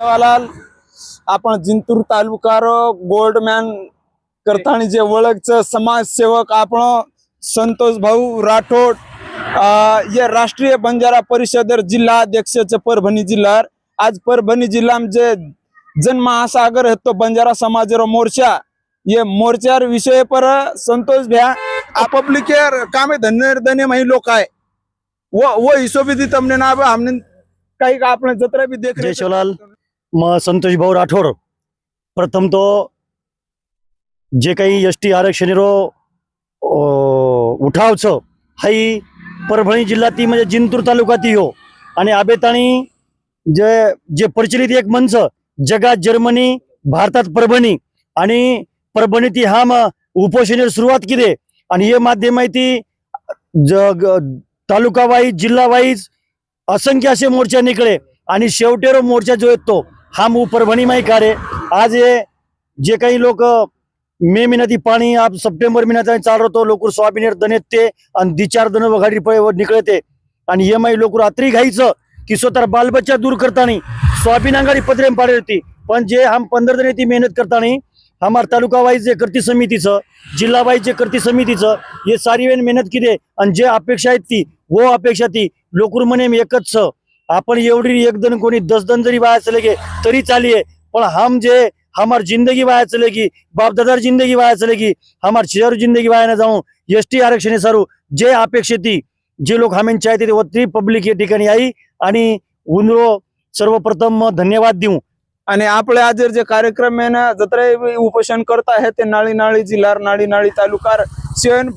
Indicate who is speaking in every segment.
Speaker 1: आपण जिंतूर तालुकार गोल्डमॅन करताना जे ओळखचं समाजसेवक आपण संतोष भाऊ राठोड या राष्ट्रीय बंजारा परिषद जिल्हा अध्यक्षचे परभणी जिल्हा आज परभणी जिल्हा जे जनमहासागर हे तो बंजारा समाज रो मोर्चा. ये मोर्चा विषय पर संतोष भ्या पब्लिकेर कामे धन्य धन्य माही लोक आहे वो वो हिशोबी भी तमने ना हमने काही आपण जत्रा
Speaker 2: भी देख मग संतोष भाऊ राठोड. प्रथम तो जे काही एस टी आरक्षणेरो उठावचं हाई परभणी जिल्हा ती म्हणजे जिंतूर तालुका ती हो. आणि आबेताणी जे जे प्रचलित एक मंच जगात जर्मनी भारतात परभणी. आणि परभणी ती हा मग सुरुवात किती आणि हे माध्यम आहे ती जग तालुका वाईज जिल्हा वाईज असंख्य असे मोर्चा निकळे आणि शेवटेरो मोर्चा जो येतो हा मू परभणी माही कार्य आज हे जे काही लोक मे महिन्यात पाणी आप सप्टेंबर महिन्यात चालू होतो लोकर सोयाबीन दनेत येते आणि दिचार दन वघाडी निकळते आणि हे माई लोकर रात्री घ्यायचं की स्वतः बालबच्चा दूर करताना सोयाबीन अंगाडी पत्रेम पाडे होती पण जे हम पंधरा दिन ती मेहनत करताना हमार तालुका वाईज जे करती समितीचं जिल्हा वाईज जे करती समितीचं हे सारी वेळ मेहनत किती आणि जे अपेक्षा आहेत ती वो अपेक्षा ती। लोकर म्हणे एकच आपण एवढी एक दन कोणी दस दन जरी वाया चले गे तरी चालिये. पण हम जे हमार जिंदगी वाया चलेगी बापदादार जिंदगी वाया चलेगी हमार शहर जिंदगी वाया ना जाऊन एस टी आरक्षण सारू. जे अपेक्षित जे लोक हमें चाहते ते ती पब्लिक या ठिकाणी आई आणि उनरो सर्वप्रथम धन्यवाद देऊ.
Speaker 1: आणि आपले आज जे कार्यक्रम आहे ना जत्रा उपोषण करत आहे ते नाळी नाळी जिल्हा नाळी नाळी तालुकार शेण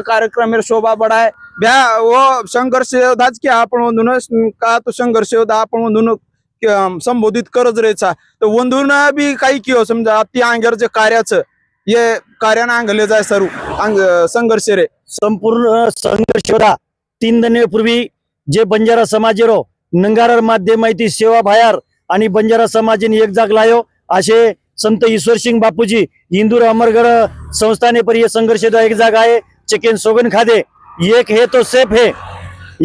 Speaker 1: कार्यक्रम शोभा कार्यक्रम आहे शोभा बडाय भ्या व संघर्ष योद्धाच की आपण म्हणून का तो संघर्ष योद्धा आपण म्हणून संबोधित करत राहायचा तर वंधून बी काही किंवा समजा ती अंगेर जे कार्याचं हे कार्यानं आंगले जाय सरू अंग संघर्ष रे
Speaker 2: संपूर्ण संघर्ष होता तीन दनेपूर्वी जे बंजारा समाजेरो नंगारार माध्यम माहिती सेवा भायार आणि बंजारा समाजेने एक जाग लायो असे संत ईश्वर सिंग बापूजी इंदूर अमरगढ़ संस्थाने पर हे संघर्ष एक जाग आहे चिकन सोगन खादे एक हे तो सेफ है.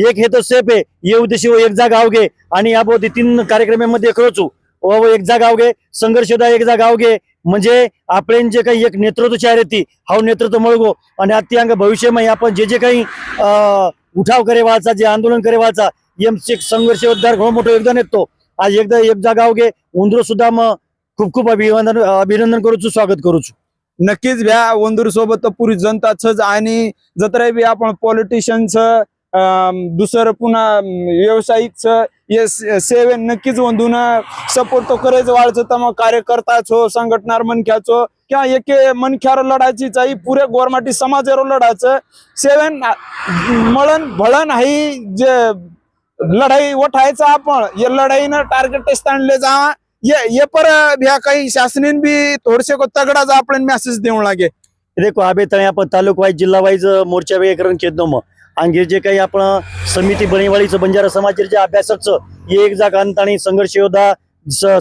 Speaker 2: एक हे तो सेफ है. ये उद्देश्य व एक गाव घे आणि या तीन कार्यक्रमामध्ये करोचू व एक जाग आवगे संघर्षदा होता एक जाग आवगे म्हणजे आपण जे काही एक नेतृत्व चार ती हा नेतृत्व मळगो. आणि अत्यंग भविष्यमय आपण जे जे काही अं, उठाव करे वाचा जे आंदोलन करे वाचा एम संघर्ष उद्धार घणो मोठं योगदान येतो आज एकदा एक जागा घे उंदरू सुद्धा मग खूप खूप अभिनंदन अभिनंदन करूचू स्वागत करूचू.
Speaker 1: नक्कीच भ्या वंदूर सोबत पुरी जनताच आणि जत्रा बी आपण पॉलिटिशियनच दुसरं पुन्हा व्यावसायिक हे सेवे नक्कीच वंदून सपोर्ट करायचं वाळचं तर मग कार्यकर्ताच हो संघटनार मनख्याचो किंवा एके मनख्यावर लढायची चाही पुरे गोरमाटी समाजावर लढायचं. सेवन मळण भळण हाई जे लढाई उठायचं आपण. या लढाईनं टार्गेट स्थानले जा. ये ये पर ह्या काही शासनीन बी थोडसे को तगडा जा आपण मेसेज देऊ लागे।
Speaker 2: देखो अभी तो यहाँ आपण तालुक वाइज जिला वाइज मोर्चा वेगळं केलं मग आणि जे काही आपण समिती बनेवाळीचं बंजारा समाज जे अभ्यासाचं एक एक अंत आणि संघर्ष योद्धा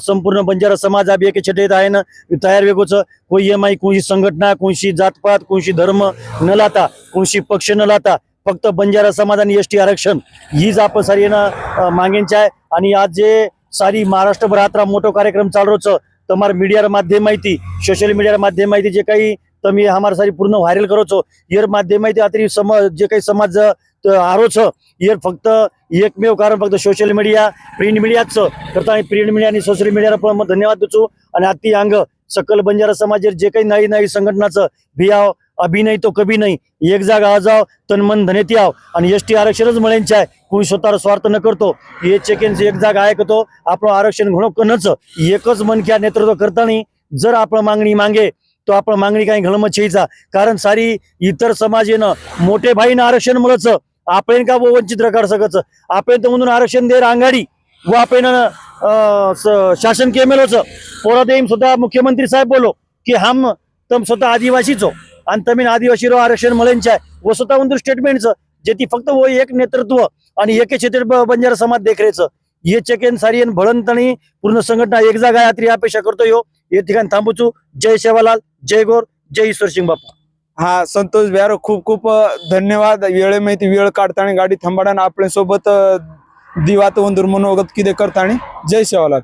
Speaker 2: संपूर्ण बंजारा समाज अभि एक छटेत आहे ना तयार वेगोच कोई एम आई कोणशी संघटना कोणशी जातपात कोणशी धर्म न लाता कोणशी पक्ष न लाता फक्त बंजारा समाज आणि एस टी आरक्षण हीच आपण सारी ना मागेंची आहे आणि आज जे सारी महाराष्ट्र भर आता मोठा कार्यक्रम चालूच तुम्हाला मीडियावर माध्यम माहिती सोशल मीडियावर माध्यम माहिती जे काही तुम्ही हमार सारी पूर्ण व्हायरल करोचो इयर माध्यम माहिती अतरी समाज जे काही समाज आरोच इयर फक्त एकमेव कारण फक्त सोशल मीडिया प्रिंट मीडियाच करतो आणि प्रिंट मीडिया आणि सोशल मीडियावर पण धन्यवाद देतो. आणि अति अंग सकल बंजारा समाज जे काही नाही नाही संघटनाचं भियाव अभि नाही तो कभी नाही। एक जागा आजाव तन मन धनेती आव आणि एस टी आरक्षणच मिळायचे आहे कोणी स्वतःला स्वार्थ न करतो हे चेकेनचं एक जागा ऐकतो आपण आरक्षण घणो कनच एकच मनक्या नेतृत्व करताना जर आपण मागणी मागे तो आपण मागणी काही घळम कारण सारी इतर समाजेनं मोठे भाईनं आरक्षण मिळच आपण का वंचित रकार सकच आपण तर म्हणून आरक्षण दे रांगाडी व आपण शासन केमेलोच. पोरा देईम स्वतः मुख्यमंत्री साहेब बोलो की हम तम स्वतः आदिवासीच. हो आणि तमीन आदिवासी आरक्षण मिळेंच आहे. व स्वतः स्टेटमेंटचं जे ती फक्त व एक नेतृत्व आणि एके क्षेत्र ब- बंजारा समाज देखरेच हे चेकेन सारी भळंतणी पूर्ण संघटना एक जागा यात्री अपेक्षा करतो यो. हे ठिकाणी थांबूचू. जय सेवालाल जय गोर जय ईश्वर सिंग बापू.
Speaker 1: हा संतोष बिहार खूप खूप धन्यवाद. वेळे माहिती वेळ काढताना गाडी थांबाडाना आपल्यासोबत दिवात वंदूर मनोगत किती करताना जय सेवालाल